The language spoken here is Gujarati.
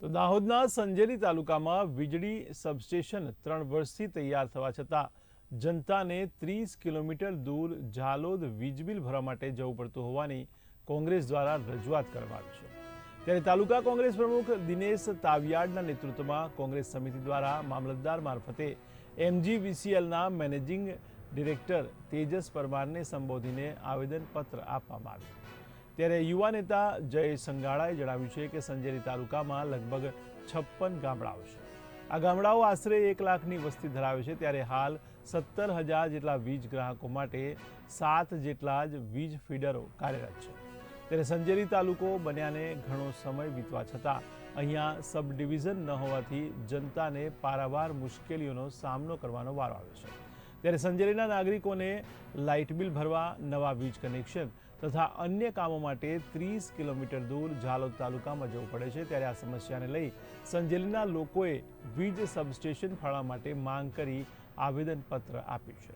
તો દાહોદના સંજેલી તાલુકામાં વીજળી સબસ્ટેશન ત્રણ વર્ષથી તૈયાર થવા છતાં જનતાને ત્રીસ કિલોમીટર દૂર ઝાલોદ વીજબિલ ભરવા માટે જવું પડતું હોવાની કોંગ્રેસ દ્વારા રજૂઆત કરવામાં આવી છે. ત્યારે તાલુકા કોંગ્રેસ પ્રમુખ દિનેશ તાવિયાડના નેતૃત્વમાં કોંગ્રેસ સમિતિ દ્વારા મામલતદાર મારફતે એમજીવીસીએલના મેનેજિંગ ડિરેક્ટર તેજસ પરમારને સંબોધીને આવેદનપત્ર આપવામાં આવ્યું. ત્યારે યુવા નેતા જય સંગાળાએ જણાવ્યું છે કે સંજેલી તાલુકામાં લગભગ છપ્પન ગામડાઓ છે. આ ગામડાઓ આશરે એક લાખની વસ્તી ધરાવે છે ત્યારે હાલ સત્તર હજાર જેટલા વીજ ગ્રાહકો માટે સાત જેટલા જ વીજ ફીડરો કાર્યરત છે. ત્યારે સંજેલી તાલુકો બન્યાને ઘણો સમય વીતવા છતાં અહીંયા સબ ડિવિઝન ન હોવાથી જનતાને પારાવાર મુશ્કેલીઓનો સામનો કરવાનો વારો આવે છે. ત્યારે સંજેલીના નાગરિકોને લાઇટ બિલ ભરવા નવા વીજ કનેક્શન તથા અન્ય કામો માટે ત્રીસ કિલોમીટર દૂર ઝાલોદ તાલુકામાં જવું પડે છે. ત્યારે આ સમસ્યાને લઈ સંજેલીના લોકોએ વીજ સબસ્ટેશન ફાળવા માટે માંગ કરી આવેદનપત્ર આપ્યું છે.